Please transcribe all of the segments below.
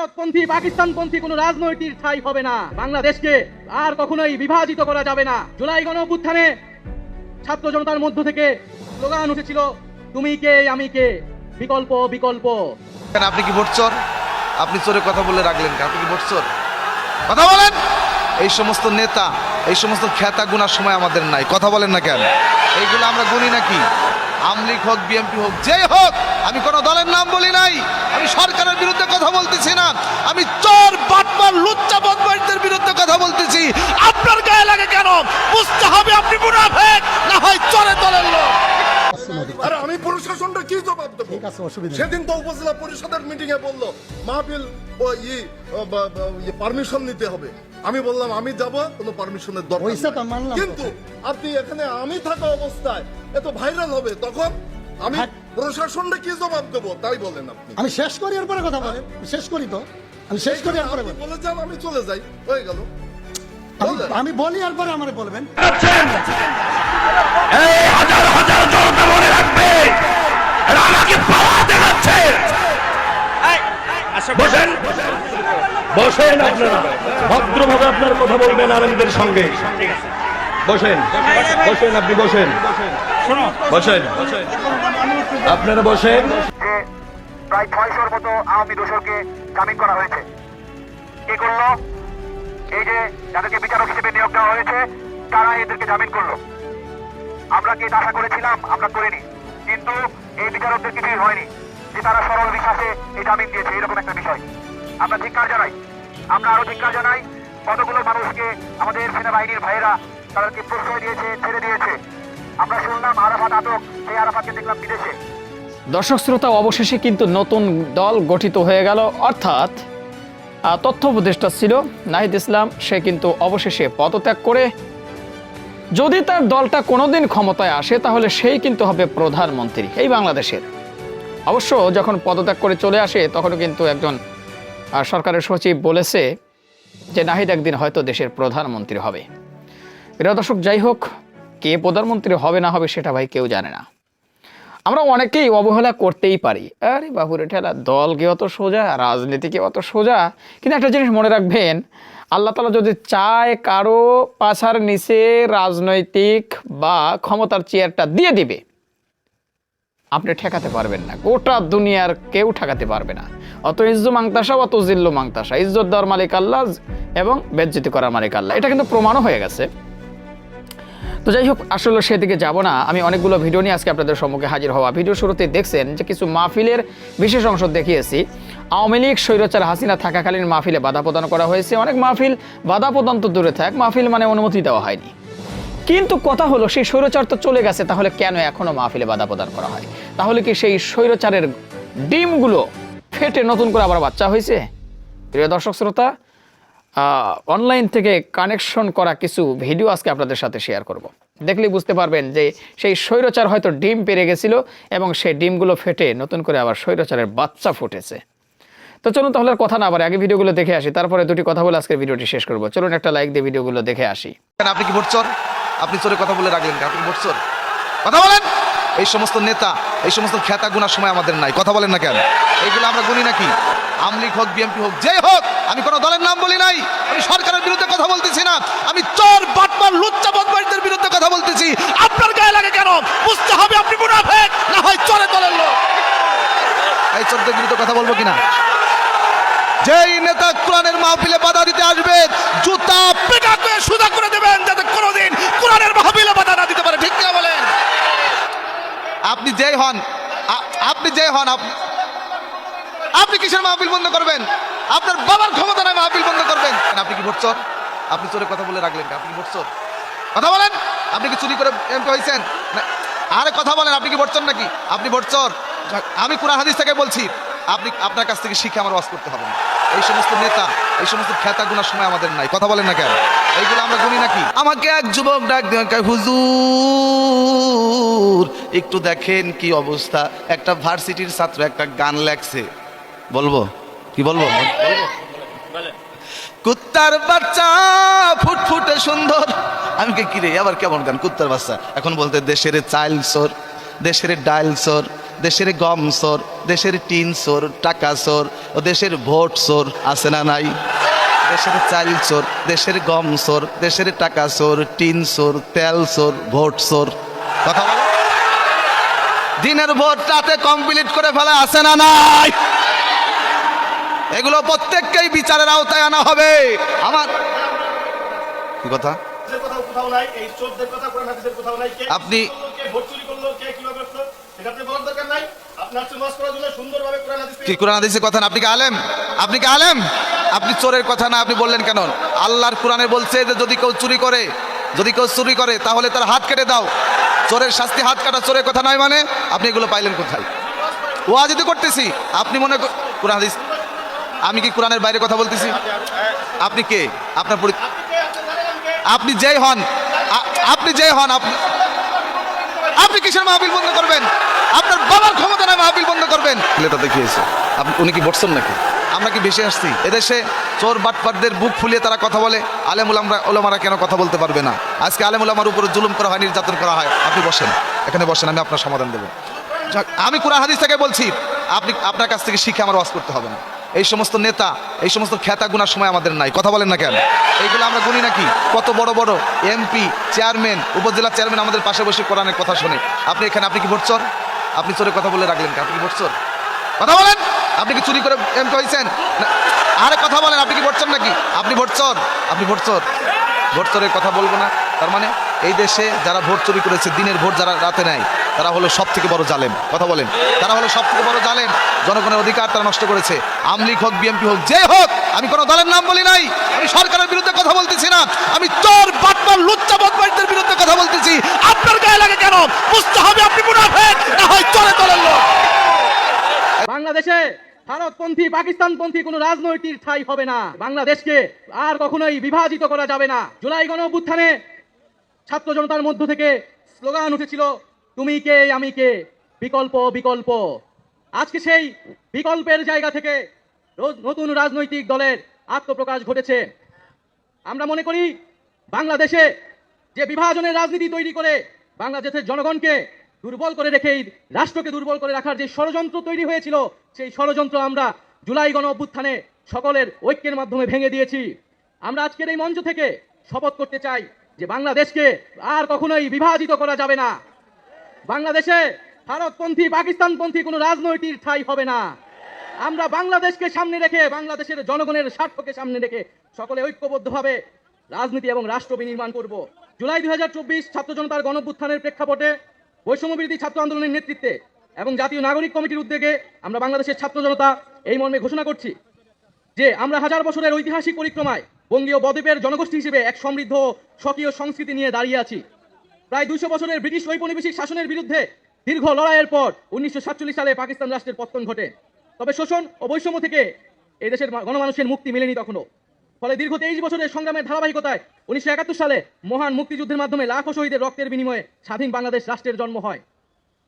ভারতপন্থী, পাকিস্তানপন্থী কোনো রাজনৈতিক ঠাই হবে না। বাংলাদেশকে আর কখনোই বিভাজিত করা যাবে না। জুলাই গণ অভ্যুত্থানে ছাত্র জনতার মধ্য থেকে স্লোগান উঠেছিল, তুমি কে, আমি কে? বিকল্প বিকল্প। আপনি কি ভোট চোর আপনি চোরে কথা বলে রাখলেন আপনি কি ভোট চোর কথা বলেন! এই সমস্ত নেতা, এই সমস্ত খ্যাতা গুনার সময় আমাদের নাই। কথা বলেন না কেন? এইগুলো আমরা গুনি নাকি? আমলিগ হোক বিএমপি হোক যে হোক, আমি কোনো দলের নাম বলি নাই, আমি সরকারের বিরুদ্ধে কথা বলতেছি না, আমি চোর বাটমার লুচ্চা বদমাইদের বিরুদ্ধে কথা বলতেছি। আপনার গায়ে লাগে কেন বুঝতে হবে আপনি মুনাফেক না হয় চোরের দলের লোক আরে আমি প্রশাসনটা কি ঠিক আছে, অসুবিধা সেদিন তো উপজেলা পরিষদের মিটিং এ বলল মাহফিল পারমিশন নিতে হবে। আমি বললাম আমি যাব কোনো পারমিশনের দরকার হইছে তো, নেই। মানলাম কিন্তু আপনি এখানে আমি থাকা অবস্থায় এত ভাইরাল হবে তখন আমি হ্যাঁ। প্রশাসনটা কি জবাব দেবো তাই বলেন আপনি। আমি শেষ করি এরপরে কথা বলেন। শেষ করি তো। আমি শেষ করি এরপরে বলে যান আমি চলে যাই। হয়ে গেল। আমি বলি এরপরে আমারে বলবেন। বসেন। বসেন আপনারা। ভদ্রভাবে আপনার কথা বলবেন আনন্দের সঙ্গে। বসেন। বসেন আপনি বসেন। বসেন। আপনারা বসেন। প্রায় ছয়শোর মতো আওয়ামী দোষরকে জামিন করা হয়েছে। কে করল? এই যে যাদেরকে বিচারক হিসেবে নিয়োগ দেওয়া হয়েছে তারা এদেরকে জামিন করল। আমরা কি আশা করেছিলাম? আমরা করিনি। কিন্তু এই বিচারকদের কিছুই হয়নি। যে তারা সরল বিশ্বাসে এই জামিন দিয়েছে, এরকম একটা বিষয়। আমরা ধিক্কার জানাই। আমরা আরও ধিক্কার জানাই, কতগুলো মানুষকে আমাদের সেনাবাহিনীর ভাইয়েরা তাদেরকে প্রশ্রয় দিয়েছে, ছেড়ে দিয়েছে। আমরা শুনলাম আরাফাত আটক, সেই আরাফাতকে দেখলাম বিদেশে। দর্শক শ্রোতা, অবশেষে কিন্তু নতুন দল গঠিত হয়ে গেল। অর্থাৎ তথ্য উপদেষ্টা ছিল নাহিদ ইসলাম, সে কিন্তু অবশেষে পদত্যাগ করে। যদি তার দলটা কোনোদিন ক্ষমতায় আসে, তাহলে সেই কিন্তু হবে প্রধানমন্ত্রী, এই বাংলাদেশের। অবশ্য যখন পদত্যাগ করে চলে আসে, তখনও কিন্তু একজন সরকারের সচিব বলেছে যে নাহিদ একদিন হয়তো দেশের প্রধানমন্ত্রী হবে। প্রিয় দর্শক, যাই হোক, কে প্রধানমন্ত্রী হবে না হবে সেটা ভাই কেউ জানে না। আমরা অনেকেই অবহেলা করতেই পারি। আরে বাবুরে ঠেলা, দলকে অত সোজা, রাজনীতিকে অত সোজা। কিন্তু একটা জিনিস মনে রাখবেন, আল্লাহ তালা যদি চায় কারও পাছার নিচে রাজনৈতিক বা ক্ষমতার চেয়ারটা দিয়ে দিবে আপনি ঠেকাতে পারবেন না। গোটা দুনিয়ার কেউ ঠেকাতে পারবে না। অত ইজ্জু মাংতাসা, অত জিল্লু মাংতাসা। ইজ্জত দেওয়ার মালিক আল্লাহ এবং বেজ্জিতি করার মালিক আল্লাহ। এটা কিন্তু প্রমাণও হয়ে গেছে। তো যাই হোক, আসলে সেদিকে যাব না। আমি অনেকগুলো ভিডিও নিয়ে আজকে আপনাদের সম্মুখে হাজির হওয়া। ভিডিও শুরুতে দেখছেন যে কিছু মাহফিলের বিশেষ অংশ দেখিয়েছি। আওয়ামী লীগ, স্বৈরাচার হাসিনা থাকাকালীন মাহফিলে বাধা প্রদান করা হয়েছে। অনেক মাহফিল বাধা প্রদান তো দূরে থাক। মাহফিল মানে অনুমতি দেওয়া হয়নি। কিন্তু কথা হলো, সেই স্বৈরাচার তো চলে গেছে, তাহলে কেন এখনও মাহফিলে বাধা প্রদান করা হয়? তাহলে কি সেই স্বৈরাচারের ডিমগুলো ফেটে নতুন করে আবার বাচ্চা হয়েছে? প্রিয় দর্শক শ্রোতা অনলাইন থেকে কানেকশন করা কিছু ভিডিও আজকে আপনাদের সাথে শেয়ার করব। দেখলেই বুঝতে পারবেন যে সেই স্বৈরচার হয়তো ডিম পেরে গেছিল এবং সেই ডিমগুলো ফেটে নতুন করে আবার স্বৈরচারের বাচ্চা ফুটেছে। তো চলুন তাহলে কথা না আবার আগে ভিডিওগুলো দেখে আসি, তারপরে দুটি কথা বলে আজকের ভিডিওটি শেষ করব। চলুন একটা লাইক দিয়ে ভিডিওগুলো দেখে আসি। আপনি কি ভোট আপনি চোরে কথা বলে রাখলেন? আপনি ভোট চোর কথা বলেন। এই সমস্ত নেতা, এই সমস্ত খ্যাতা গুনার সময় আমাদের নাই। কথা বলেন না কেন? এইগুলো আমরা গুনি নাকি? আমলিগ হোক বিএমপি হোক যে হোক, আমি কোনো দলের নাম বলি নাই। আমি সরকারের বিরুদ্ধে কথা বলতেছি না। আমি চোর বাটমার লুচ্চা বদমাইশদের বিরুদ্ধে কথা বলতেছি। আপনার গায়ে লাগে কেন? বুঝতে হবে আপনি মুনাফেক, না হয় চোরের দলের লোক। এই চোরদের বিরুদ্ধে কথা বলব কিনা? যেই নেতা কোরআনের মাহফিলে বাধা দিতে আসবে, জুতা করে সুদা করে দেবেন যাতে কোনোদিন কোরআনের মাহফিলে বাধা না দিতে পারে। ঠিক কিনা বলেন? আপনি যেই হন আপনি যেই হন, আপ- আপনি কিসের মাহফিল বন্ধ করবেন? আপনার বাবার ক্ষমতা নয় মাহফিল বন্ধ করবেন? আপনি কি ভোট চোর? আপনি চোরে কথা বলে রাখলেন আপনি কি ভোট চোর? কথা বলেন? আপনি কি চুরি করে এমপি হয়েছেন আরে কথা বলেন, আপনি কি ভোট চোর নাকি? আপনি ভোট চোর। আমি কোরআন হাদিস থেকে বলছি, আপনি, আপনার কাছ থেকে শিখে আমার ওয়াজ করতে হবে না। এই সমস্ত নেতা, এই সমস্ত খ্যাতা গুনার সময় আমাদের নাই। কথা বলেন না কেন? এইগুলো আমরা গুনি নাকি? আমাকে এক যুবক ডাক হুজুর, একটু দেখেন কি অবস্থা। একটা ভার্সিটির ছাত্র একটা গান লেখছে। বলব? কি বলব? কুত্তার বাচ্চা ফুটফুটে সুন্দর। আমি কে কিরে আবার কেমন গান? কুত্তার বাচ্চা। এখন বলতে, দেশের চাইল সোর দেশের ডাইল সোর দেশের গম সোর দেশের টিন সোর টাকা সোর ও দেশের ভোট সোর আছে না নাই? দেশের চাল চোর দেশের গম সোর দেশের টাকা সোর টিন সোর তেল সোর ভোট সোর কথা বলো। দিনের ভোট রাতে কমপ্লিট করে ফেলা আছে না নাই? এগুলো প্রত্যেককেই বিচারের আওতায় আনা হবে। আমার কি কথা? কোথাও কোথাও নাই এই চোরদের কথা কোরআন হাদিসের কোথাও নাই কে আপনি- করল, কে কোরআন হাদিসের কথা না? আপনি কি আলেম? আপনি কি আলেম? আপনি চোরের কথা না আপনি বললেন কেন? আল্লাহর কোরআনে বলছে যে যদি কেউ চুরি করে যদি কেউ চুরি করে তাহলে তার হাত কেটে দাও। চোরের শাস্তি হাত কাটা চোরের কথা নয় মানে? আপনি এগুলো পাইলেন কোথায়? ওয়া যদি করতেছি। আপনি মনে কর- কোরআন হাদিস আমি কি কোরআনের বাইরে কথা বলতেছি? আপনি কে? আপনার আপনি যেই হন আপনি যেই হন আপনি আপনি কিসের মাহফিল বন্ধ করবেন? আপনার বাবার ক্ষমতা না মাহফিল বন্ধ করবেন। লেটা দেখিয়েছে। আপনি উনি কি বসছেন নাকি? আমরা কি বেশি আসছি? এদেশে চোর বাটপাটদের বুক ফুলিয়ে তারা কথা বলে আলেম উলামরা ওলামারা কেন কথা বলতে পারবে না? আজকে আলেম উলামার উপরে জুলুম করা হয় নির্যাতন করা হয়। আপনি বসেন। এখানে বসেন আমি আপনার সমাধান দেবো। আমি কোরআন হাদিস থেকে বলছি আপনি আপনার কাছ থেকে শিখে আমার ওয়াজ করতে হবে না। এই সমস্ত নেতা, এই সমস্ত খ্যাতা গুনার সময় আমাদের নাই। কথা বলেন না কেন? এইগুলো আমরা গুনি নাকি? কত বড় বড় এমপি চেয়ারম্যান উপজেলা চেয়ারম্যান আমাদের পাশে বসে কোরআনের কথা শোনে। আপনি এখানে, আপনি কি ভোট চোর? আপনি চোরের কথা বলে রাখলেন? আপনি কি ভোট চোর? কথা বলেন! আপনি কি চুরি করে এমপি হয়েছেন? আরে কথা বলেন, আপনি কি ভোট চোর নাকি? আপনি ভোট চোর? আপনি ভোট চোর? ভোট চোরের কথা বলব না। তার মানে এই দেশে যারা ভোট চুরি করেছে, দিনের ভোট যারা রাতে নেয় তারা হলো সব থেকে বড় জালেম। কথা বলেন। তারা হলো সব থেকে বড় জালেম। জনগণের অধিকার তারা নষ্ট করেছে। আমলিগ হোক বিএমপি হোক, যে হোক, আমি কোনো দলের নাম বলি নাই। আমি সরকারের বিরুদ্ধে কথা বলতেছি না। আমি চোর, বাটপার, লুচ্চা বদমাইশদের বিরুদ্ধে কথা বলতেছি। আপনার গায়ে লাগে কেন? বুঝতে হবে আপনি মুনাফেক, না হয় চলে দলের লোক। বাংলাদেশে ভারতপন্থী, পাকিস্তানপন্থী কোনো রাজনৈতিক ঠাই হবে না। বাংলাদেশকে আর কখনোই বিভাজিত করা যাবে না। জুলাই গণ ছাত্র জনতার মধ্য থেকে স্লোগান উঠেছিল তুমি কে, আমি কে? বিকল্প বিকল্প। আজকে সেই বিকল্পের জায়গা থেকে নতুন রাজনৈতিক দলের আত্মপ্রকাশ ঘটেছে। আমরা মনে করি, বাংলাদেশে যে বিভাজনের রাজনীতি তৈরি করে বাংলাদেশের জনগণকে দুর্বল করে রেখেই রাষ্ট্রকে দুর্বল করে রাখার যে ষড়যন্ত্র তৈরি হয়েছিল, সেই ষড়যন্ত্র আমরা জুলাই গণ অভ্যুত্থানে সকলের ঐক্যের মাধ্যমে ভেঙে দিয়েছি। আমরা আজকের এই মঞ্চ থেকে শপথ করতে চাই যে বাংলাদেশকে আর কখনোই বিভাজিত করা যাবে না। বাংলাদেশে ভারতপন্থী, পাকিস্তানপন্থী কোনো রাজনৈতিক ঠাই হবে না। আমরা বাংলাদেশকে সামনে রেখে, বাংলাদেশের জনগণের স্বার্থকে সামনে রেখে সকলে ঐক্যবদ্ধভাবে রাজনীতি এবং রাষ্ট্র বিনির্মাণ করব। জুলাই দুই হাজার চব্বিশ ছাত্র জনতার গণভ্যুত্থানের প্রেক্ষাপটে বৈষম্যবিরোধী ছাত্র আন্দোলনের নেতৃত্বে এবং জাতীয় নাগরিক কমিটির উদ্যোগে আমরা বাংলাদেশের ছাত্র জনতা এই মর্মে ঘোষণা করছি যে আমরা হাজার বছরের ঐতিহাসিক পরিক্রমায় বঙ্গীয় বদ্বীপের জনগোষ্ঠী হিসেবে এক সমৃদ্ধ স্বকীয় সংস্কৃতি নিয়ে দাঁড়িয়ে আছি। প্রায় দুইশো বছরের ব্রিটিশ ঔপনিবেশিক শাসনের বিরুদ্ধে দীর্ঘ লড়াইয়ের পর উনিশশো সাতচল্লিশ সালে পাকিস্তান রাষ্ট্রের পতন ঘটে। তবে শোষণ ও বৈষম্য থেকে এই দেশের গণমানুষের মুক্তি মেলেনি তখনও। ফলে দীর্ঘ তেইশ বছরের সংগ্রামের ধারাবাহিকতায় উনিশশো একাত্তর সালে মহান মুক্তিযুদ্ধের মাধ্যমে লাখো শহীদের রক্তের বিনিময়ে স্বাধীন বাংলাদেশ রাষ্ট্রের জন্ম হয়।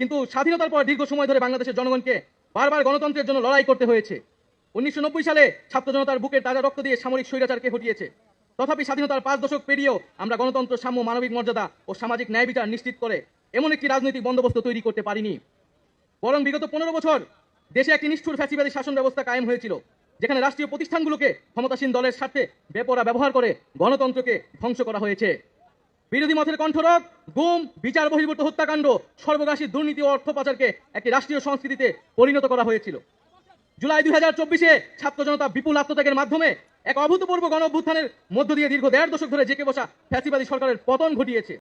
কিন্তু স্বাধীনতার পর দীর্ঘ সময় ধরে বাংলাদেশের জনগণকে বারবার গণতন্ত্রের জন্য লড়াই করতে হয়েছে। উনিশশো নব্বই সালে ছাত্র জনতার বুকের তাজা রক্ত দিয়ে সামরিক স্বৈরাচারকে হটিয়েছে। তথাপি স্বাধীনতার পাঁচ দশক পেরিয়েও আমরা গণতন্ত্র, সাম্য, মানবিক মর্যাদা ও সামাজিক ন্যায় বিচার নিশ্চিত করে এমন একটি রাজনৈতিক বন্দোবস্ত তৈরি করতে পারিনি। বরং বিগত পনেরো বছর দেশে একটি নিষ্ঠুর ফ্যাসিবাদী শাসন ব্যবস্থা কায়েম হয়েছিল, যেখানে রাষ্ট্রীয় প্রতিষ্ঠানগুলোকে ক্ষমতাসীন দলের স্বার্থে বেপরা ব্যবহার করে গণতন্ত্রকে ধ্বংস করা হয়েছে। বিরোধী মতের কণ্ঠরোধ, গুম, বিচার বহির্ভূত হত্যাকাণ্ড সর্বগাসী দুর্নীতি ও অর্থ পাচারকে একটি রাষ্ট্রীয় সংস্কৃতিতে পরিণত করা হয়েছিল। জুলাই দুই হাজার চব্বিশে ছাত্র জনতা বিপুল আত্মত্যাগের মাধ্যমে এক অভূতপূর্ব গণ অভ্যুত্থানের মধ্য দিয়ে দীর্ঘ দেড় দশক ধরে জেকে বসা ফ্যাসিবাদী সরকারের পতন ঘটিয়েছে।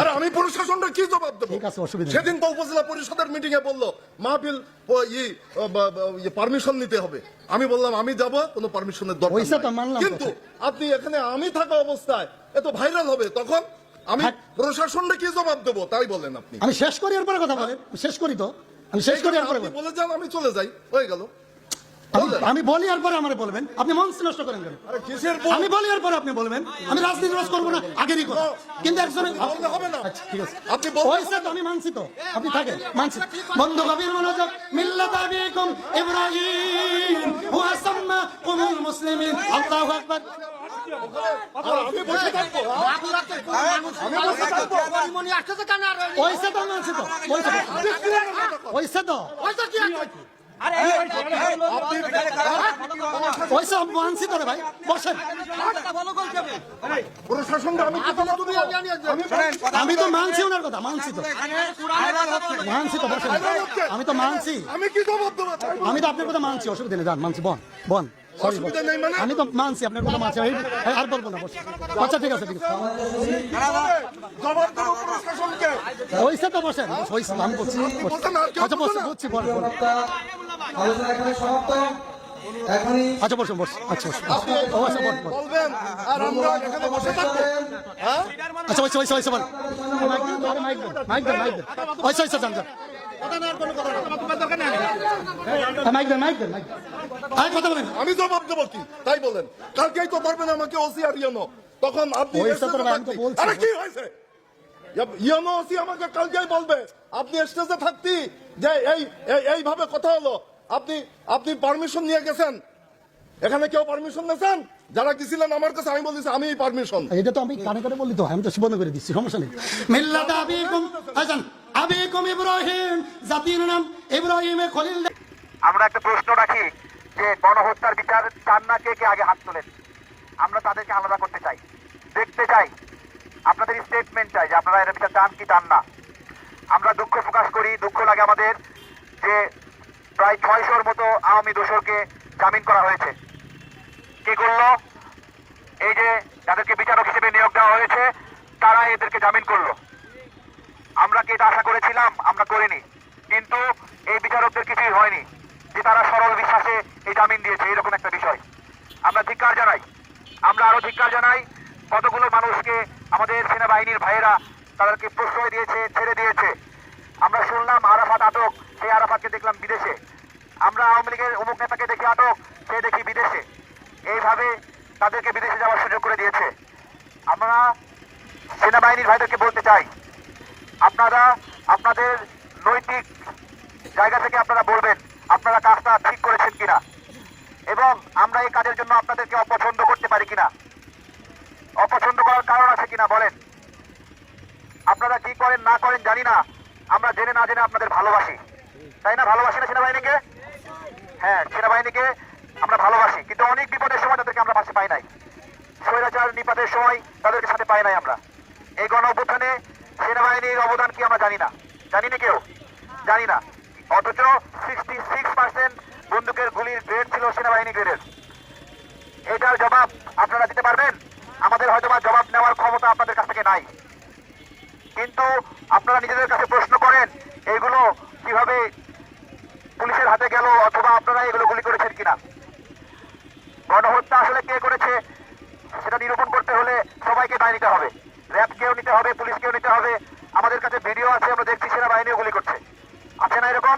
আর আমি প্রশাসনটা কি জবাব দেবো? ঠিক আছে, অসুবিধা সেদিন তো উপজেলা পরিষদের মিটিং এ বলল মাহফিল পারমিশন নিতে হবে। আমি বললাম আমি যাব কোনো পারমিশনের দরকার কিন্তু আপনি এখানে আমি থাকা অবস্থায় এত ভাইরাল হবে তখন আমি প্রশাসনটা কি জবাব দেবো? তাই বলেন আপনি। আমি শেষ করি এরপরে কথা বলেন। শেষ করি তো। আমি শেষ করি এরপরে বলে যান আমি চলে যাই। হয়ে গেল। আমি- বলি এরপরে আমার বলবেন। আপনি মঞ্চ নষ্ট করেন কেন? আরে? আমি বলি আর পরে আপনি বলবেন। আমি রাজনীতি রোজ করব না আগেরই কথা। কিন্তু একজন হবে না। আচ্ছা, ঠিক আছে। আপনি বললে তো আমি মানছি তো। আপনি থাকেন মানছি। বন্ধু কবির মনোযোগ মিল্লাত আবিকুম ইব্রাহিম ওয়া সাম্মা কুমুল মুসলিমিন। আল্লাহু আকবার। আমি বসে থাকব? আমি বসে থাকব। ওইসে তো মানছি তো। ওইসে ওইসে তো। ওইসে মানছি ভাই বসেন। আমি তো মানছি ওনার কথা মানছি তো। মানছি তো বসেন। আমি তো মানছি। আমি কি জবাব দেবো? আমি তো আপনার কথা মানছি অসুবিধা নেই যান মানছি বন বন। মানে? আমি তো মানছি আপনার কথা মানছি। আর বলব না বস। আচ্ছা ঠিক আছে ঠিক আছে। ওইসে তো বসেন ওইসে আমি বলছি বসেন। আচ্ছা বসছি বসে না? বল বল। আলোচনা এখানে সমাপ্ত। আচ্ছা বসুন বস আচ্ছা বস আপনি ও আচ্ছা বল বল বলবেন আর আমরা এখানে বসে থাকব। হ্যাঁ? আচ্ছা ওইসে ওইসে ওইসে বল মাইক দেন মাইক দেন মাইক ওইসে ওইসে যান যান। হ্যাঁ, মাইক দেন মাইক দেন মাইক দেন। আরে কথা বলেন। আমি জবাব দেবো কি? তাই বলেন। কালকেই তো ধরবেন আমাকে ওসি আর ইয়ানো। তখন আপনি। আরে কি হয়েছে? ইয়ানো ওসি আমাকে কালকেই বলবে। আপনি স্টেজে থাকতি যে এই এই- এইভাবে কথা হলো। আপনি আপনি পারমিশন নিয়ে গেছেন। এখানে কেউ পারমিশন নিয়েছেন? যারা গেছিলেন আমার কাছে আমি বলেছি আমি পারমিশন এটা তো আমি কানে কানে বললি তো আমি তো বন্ধ করে দিচ্ছি সমস্যা নেই। মিল্লাত আবিকুম আজান আবিকুম ইব্রাহিম জাতির নাম ইব্রাহিমে খলিল আমরা একটা প্রশ্ন রাখি। যে গণহত্যার বিচার চান না কে কে আগে হাত তোলেন? আমরা তাদেরকে আলাদা করতে চাই। দেখতে চাই। আপনাদের স্টেটমেন্ট চাই যে আপনারা এটা বিচার চান কি চান না। আমরা দুঃখ প্রকাশ করি। দুঃখ লাগে আমাদের যে প্রায় ছয়শোর মতো আওয়ামী দোসরকে জামিন করা হয়েছে। কি করল? এই যে যাদেরকে বিচারক হিসেবে নিয়োগ দেওয়া হয়েছে তারা এদেরকে জামিন করল। আমরা কি এটা আশা করেছিলাম? আমরা করিনি। কিন্তু এই বিচারকদের কিছুই হয়নি। যে তারা সরল বিশ্বাসে এই জামিন দিয়েছে, এরকম একটা বিষয়। আমরা ধিক্কার জানাই। আমরা আরও ধিক্কার জানাই, কতগুলো মানুষকে আমাদের সেনাবাহিনীর ভাইয়েরা তাদেরকে প্রশ্রয় দিয়েছে, ছেড়ে দিয়েছে। আমরা শুনলাম আরাফাত আটক, সেই আরাফাতকে দেখলাম বিদেশে। আমরা আওয়ামী লীগের অমুক নেতাকে দেখি আটক, সে দেখি বিদেশে। এইভাবে তাদেরকে বিদেশে যাওয়ার সুযোগ করে দিয়েছে। আমরা সেনাবাহিনীর ভাইদেরকে বলতে চাই, আপনারা আপনাদের নৈতিক জায়গা থেকে আপনারা বলবেন। আপনারা কাজটা ঠিক করেছেন কিনা? এবং আমরা এই কাজের জন্য আপনাদেরকে অপছন্দ করতে পারি কিনা? অপছন্দ করার কারণ আছে কিনা বলেন। আপনারা কি করেন, না করেন জানি না। আমরা জেনে না জেনে আপনাদের ভালোবাসি। তাই না? ভালোবাসি না সেনাবাহিনীকে? হ্যাঁ সেনাবাহিনীকে আমরা ভালোবাসি। কিন্তু অনেক বিপদের সময় তাদেরকে আমরা পাশে পাই নাই স্বৈরাচার নিপাতের সময় তাদেরকে সাথে পাই নাই আমরা এই গণ অভ্যুত্থানে সেনাবাহিনীর অবদান কি আমরা জানি না জানি না কেউ জানি না অথচ সিক্সটি সিক্স পার্সেন্ট বন্দুকের গুলির গ্রেড ছিল সেনাবাহিনী গ্রেডের এটার জবাব আপনারা দিতে পারবেন আমাদের হয়তো বা জবাব নেওয়ার ক্ষমতা আপনাদের কাছ থেকে নাই কিন্তু আপনারা নিজেদের কাছে প্রশ্ন করেন এগুলো কীভাবে পুলিশের হাতে গেল অথবা আপনারা এগুলো গুলি করেছেন কিনা গণহত্যা আসলে কে করেছে সেটা নিরূপণ করতে হলে সবাইকে দায় নিতে হবে র্যাবকেও নিতে হবে, পুলিশকেও নিতে হবে। আমাদের কাছে ভিডিও আছে, আমরা দেখছি সেনাবাহিনীও গুলি করছে। আছে না এরকম?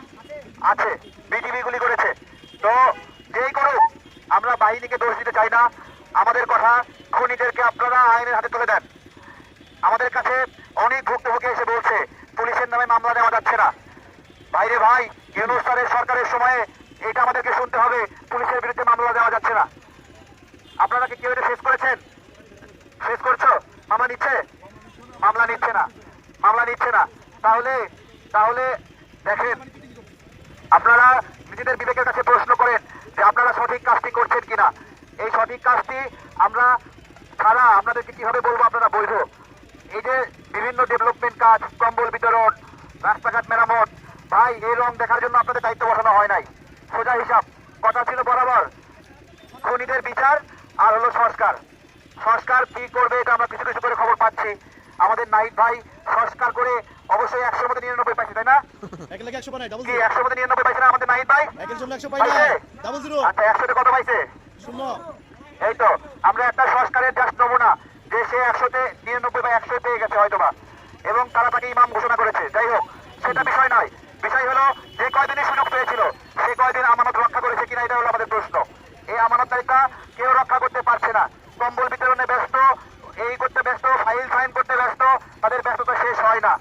আছে। বিটিভি গুলি করেছে। তো যেই করুক, আমরা বাহিনীকে দোষ দিতে চাই না। আমাদের কথা খুনিদেরকে আপনারা আইনের হাতে তুলে দেন। আমাদের কাছে অনেক ভুক্তভোগী এসে বলছে, পুলিশের নামে মামলা দেওয়া যাচ্ছে না। ভাইরে ভাই, ইউনুস সরকারের সময়ে এটা আমাদেরকে শুনতে হবে, পুলিশের বিরুদ্ধে মামলা দেওয়া যাচ্ছে না। আপনারা কি কেউ এটা শেষ করেছেন? শেষ করছ? মামলা নিচ্ছে? মামলা নিচ্ছে না। মামলা নিচ্ছে না। তাহলে তাহলে দেখেন, আপনারা নিজেদের বিবেকের কাছে প্রশ্ন করেন যে আপনারা সঠিক কাজটি করছেন কিনা। এই সঠিক কাজটি আমরা ছাড়া আপনাদেরকে কীভাবে বলব আপনারা বৈধ এই যে বিভিন্ন ডেভেলপমেন্ট কাজ, কম্বল বিতরণ, রাস্তাঘাট মেরামত, ভাই, এই রং দেখার জন্য আপনাদের দায়িত্ব বসানো হয় নাই। সোজা হিসাব, কথা ছিল বরাবর। খনিদের বিচার আর হলো সংস্কার। সংস্কার কি করবে এটা আমরা কিছু কিছু করে খবর পাচ্ছি। আমাদের নাইট ভাই সংস্কার করে অবশ্যই একশোর মধ্যে নিরানব্বই পাইছে তাই না? কি একশোর মধ্যে নিরানব্বই পাইছে না আমাদের নাইট ভাই? আচ্ছা একশোতে কত পাইছে? এই তো আমরা একটা সংস্কারের জাস্ট নমুনা যে সে একশোতে নিরানব্বই বা একশো পেয়ে গেছে হয়তোবা। এবং তারা তাকে ইমাম ঘোষণা করেছে যাই হোক সেটা বিষয় নয়। বিষয় হলো যে কয়দিনের সুযোগ পেয়েছিল সে কয়দিন আমানত রক্ষা করেছে কিনা এটা হলো আমাদের প্রশ্ন। এই আমানতদারিতা কেউ রক্ষা করতে পারছে না। কম্বল বিতরণে ব্যস্ত, এই করতে ব্যস্ত, ফাইল সাইন করতে ব্যস্ত, তাদের ব্যস্ততা শেষ হয় না।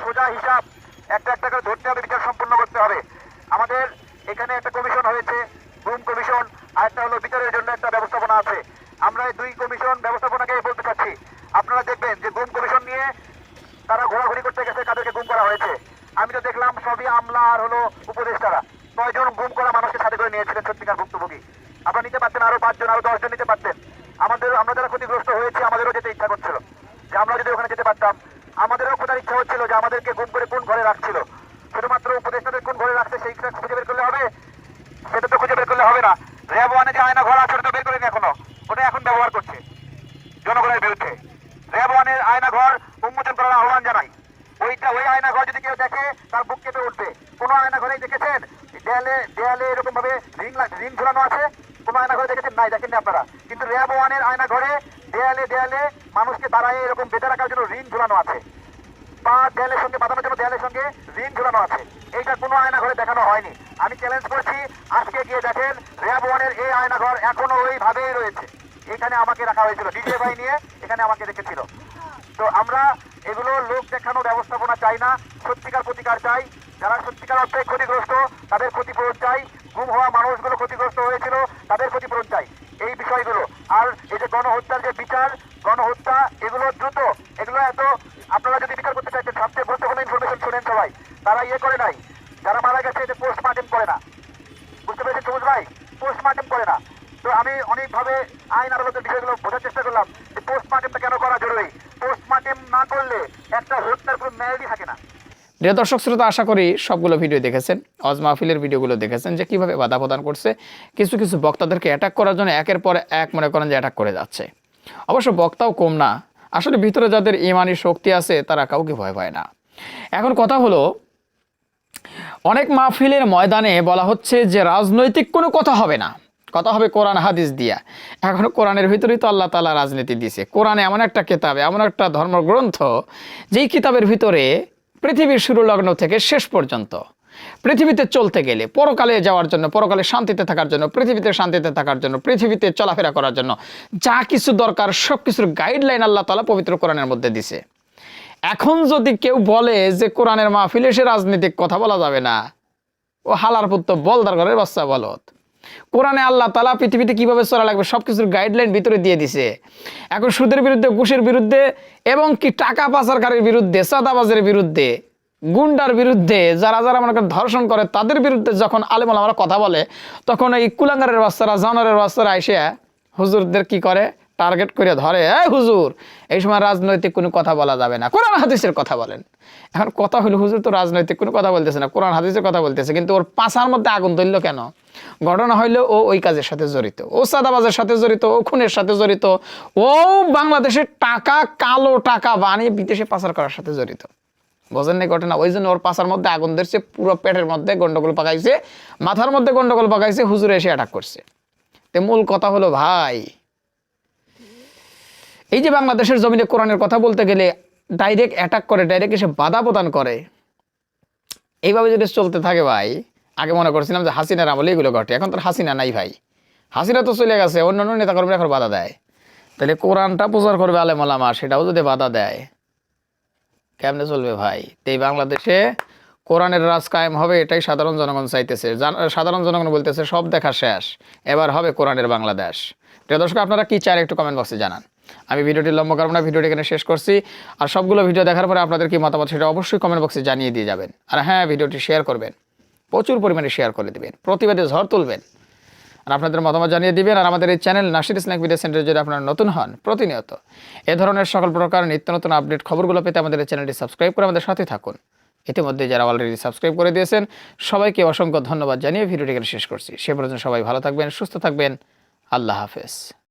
সোজা হিসাব, একটা একটা করে ধরতে হবে, বিচার সম্পন্ন করতে হবে। আমাদের এখানে একটা কমিশন হয়েছে গুম কমিশন, আর একটা হলো বিচারের জন্য একটা ব্যবস্থাপনা আছে। আমরা এই দুই কমিশন ব্যবস্থাপনাকে বলতে চাচ্ছি। আপনারা দেখবেন যে গুম কমিশন নিয়ে তারা ঘোরাঘুরি করতে গেছে তাদেরকে গুম করা হয়েছে। আমি তো দেখলাম সবই আমলা আর হলো উপদেষ্টারা। নয়জন গুম করা মানুষকে সাথে করে নিয়েছিলেন সত্যিকার ভুক্তভোগী। আপনারা নিতে পারতেন, আরও পাঁচজন, আরও দশজন নিতে পারতেন। আমাদের আমরা যারা ক্ষতিগ্রস্ত হয়েছে, আমাদেরও যেতে ইচ্ছা করছিল। যে আমরা যদি ওখানে যেতে পারতাম, আমাদেরও খোঁজার ইচ্ছা হচ্ছিল যে আমাদেরকে গুম করে কোন ঘরে রাখছিল। শুধুমাত্র উপদেষ্টাদের কোন ঘরে রাখছে সেইটা খুঁজে বের করলে হবে? সেটা তো খুঁজে বের করলে হবে না। র্যাব ওয়ানে যে আয়না ঘর আছে, ওটা বের করেনি এখনও। ওটা এখন ব্যবহার করছে জনগণের বিরুদ্ধে। র্যাব ওয়ানের আয়না ঘর উন্মোচন করার আহ্বান জানাই। ওইটা, ওই আয়না ঘর যদি কেউ দেখে, তার বুক কেঁপে উঠবে। কোন আয়না ঘরেই দেখেছেন? দেয়ালে দেয়ালে এরকম ভাবে রিং রিং ঝুলানো আছে? কোন আয়না ঘরে দেখেছেন? নাই, দেখেননি আপনারা। কিন্তু র্যাব ওয়ানের আয়না ঘরে দেয়ালে দেয়ালে মানুষকে দাঁড়ায় এরকম বেঁধে রাখার জন্য রিং ঝুলানো আছে। পা দেয়ালের সঙ্গে, বাঁধানোর জন্য দেয়ালের সঙ্গে রিং ঝুলানো আছে। এইটা কোনো আয়না ঘরে দেখানো হয়নি। আমি চ্যালেঞ্জ করছি, আজকে গিয়ে দেখেন র্যাব ওয়ানের এই আয়না ঘর এখনও ওইভাবেই রয়েছে। এখানে আমাকে রাখা হয়েছিল ডিজে ভাই নিয়ে এখানে আমাকে রেখেছিল। তো আমরা এগুলো লোক দেখানো ব্যবস্থাপনা চাই না, সত্যিকার প্রতিকার চাই। যারা সত্যিকার অর্থে ক্ষতিগ্রস্ত, তাদের ক্ষতিপূরণ চাই। গুম হওয়া মানুষগুলো ক্ষতিগ্রস্ত হয়েছিল, তাদের ক্ষতিপূরণ চাই। এই বিষয়গুলো। আর এই যে গণহত্যার যে বিচার, গণহত্যা, এগুলো দ্রুত, এগুলো এত, আপনারা যদি বিচার করতে চাইছেন, সবচেয়ে গুরুত্বপূর্ণ ইনফরমেশন শুনেন সবাই। তারা ইয়ে করে নাই। যারা মারা গেছে যে পোস্টমার্টেম করে না। বুঝতে পেরেছেন সবুজ ভাই? পোস্টমার্টেম করে না। তো আমি অনেকভাবে আইন আদালতের বিষয়গুলো বোঝার চেষ্টা করলাম যে পোস্টমার্টেমটা কেন করা জরুরি? পোস্টমার্টেম না করলে একটা হত্যার কোনো ন্যায়ই থাকে না। প্রিয় দর্শক শ্রোতা, আশা করি সবগুলো ভিডিও দেখেছেন, অজ মাহফিলের ভিডিওগুলো দেখেছেন যে কীভাবে বাধা প্রদান করছে। কিছু কিছু বক্তাদেরকে অ্যাটাক করার জন্য একের পর এক মনে করেন যে অ্যাটাক করে যাচ্ছে। অবশ্য বক্তাও কম না। আসলে ভিতরে যাদের ইমানি শক্তি আছে, তারা কাউকে ভয় পায় না। এখন কথা হলো, অনেক মাহফিলের ময়দানে বলা হচ্ছে যে রাজনৈতিক কোনো কথা হবে না। কথা হবে কোরআন, হাদিস দিয়া। এখন কোরআনের ভিতরেই তো আল্লাহ তালা রাজনীতি দিছে কোরআনে এমন একটা কিতাব, এমন একটা ধর্মগ্রন্থ, যেই কিতাবের ভিতরে পৃথিবীর শুরু লগ্ন থেকে শেষ পর্যন্ত। পৃথিবীতে চলতে গেলে, পরকালে যাওয়ার জন্য, পরকালে শান্তিতে থাকার জন্য, পৃথিবীতে শান্তিতে থাকার জন্য, পৃথিবীতে চলাফেরা করার জন্য যা কিছু দরকার সব কিছুর গাইডলাইন আল্লাহ তালা পবিত্র কোরআনের মধ্যে দিছে। এখন যদি কেউ বলে যে কোরআনের মাহফিলে সে রাজনৈতিক কথা বলা যাবে না, ও হালার পুত্র বলদার ঘরের বাচ্চা বলত কোরআনে আল্লাহ তালা পৃথিবীতে কীভাবে চলা লাগবে সব কিছুর গাইডলাইন ভিতরে দিয়ে দিছে। এখন সুদের বিরুদ্ধে, ঘুষের বিরুদ্ধে এবং কি টাকা পাচারকারীর বিরুদ্ধে সাদাবাজের বিরুদ্ধে, গুন্ডার বিরুদ্ধে, যারা যারা করেন ধর্ষণ করে, তাদের বিরুদ্ধে যখন আলেমাল আমরা কথা বলে, তখন এই কুলাঙ্গারের বাচ্চারা, জানোয়ারের বাচ্চারা এসে হুজুরদের কি করে? টার্গেট করে ধরে, এই হুজুর, এই সময় রাজনৈতিক কোনো কথা বলা যাবে না। কোরআন হাদিসের কথা বলেন। এখন কথা হলো, হুজুর, তো রাজনৈতিক কোনো কথা বলতেছে না, কোরআন হাদিসের কথা বলতেছে, কিন্তু ওর পাশার মধ্যে আগুন ধরলো কেন? ঘটনা হইল, ও ওই কাজের সাথে জড়িত, ও সাদাবাজের সাথে জড়িত, ও খুনের সাথে জড়িত, ও বাংলাদেশের টাকা, কালো টাকা বানিয়ে বিদেশে পাচার করার সাথে জড়িত। বোঝেন নাই ঘটনা? ওই জন্য ওর পাশার মধ্যে আগুন ধরছে, পুরো পেটের মধ্যে গন্ডগোল পাকাইছে, মাথার মধ্যে গন্ডগোল পাকাইছে, হুজুরে এসে অ্যাটাক করছে। তে মূল কথা হলো, ভাই এই যে বাংলাদেশের জমিনে কোরআনের কথা বলতে গেলে ডাইরেক্ট অ্যাটাক করে ডাইরেক্ট এসে বাধা প্রদান করে। এইভাবে যদি চলতে থাকে ভাই, আগে মনে করছিলাম যে হাসিনার আমলে এগুলো ঘটে, এখন তো হাসিনা নাই ভাই। হাসিনা তো চলে গেছে, অন্য অন্য নেতাকর্মীরা এখন বাধা দেয়। তাহলে কোরআনটা প্রচার করবে আলেমলামা সেটাও যদি বাধা দেয়, কেমনে চলবে ভাই? তো এই বাংলাদেশে কোরআনের রাজ কায়েম হবে, এটাই সাধারণ জনগণ চাইতেছে। সাধারণ জনগণ বলতেছে, সব দেখা শেষ, এবার হবে কোরআনের বাংলাদেশ। প্রিয় দর্শক, আপনারা কি চান একটু কমেন্ট বক্সে জানান। আমি ভিডিওটি লম্বা করব না, ভিডিওটি এখানে শেষ করছি। আর সবগুলো ভিডিও দেখার পরে আপনাদের কি মতামত সেটা অবশ্যই কমেন্ট বক্সে জানিয়ে দিয়ে যাবেন। আর হ্যাঁ ভিডিওটি শেয়ার করবেন। প্রচুর পরিমাণে শেয়ার করে দেবেন, প্রতিবাদে ঝড় তুলবেন। আর আপনাদের মতামত জানিয়ে দিবেন। আর আমাদের এই চ্যানেল নাসির ইসলাম ভিডিও সেন্টারে যদি আপনারা নতুন হন, প্রতিনিয়ত এ ধরনের সকল প্রকার নিত্য নতুন আপডেট খবরগুলো পেতে আমাদের এই চ্যানেলটি সাবস্ক্রাইব করে আমাদের সাথে থাকুন। ইতিমধ্যে যারা অলরেডি সাবস্ক্রাইব করে দিয়েছেন, সবাইকে অসংখ্য ধন্যবাদ জানিয়ে ভিডিওটি এখানে শেষ করছি। সে পর্যন্ত সবাই ভালো থাকবেন, সুস্থ থাকবেন। আল্লাহ হাফেজ।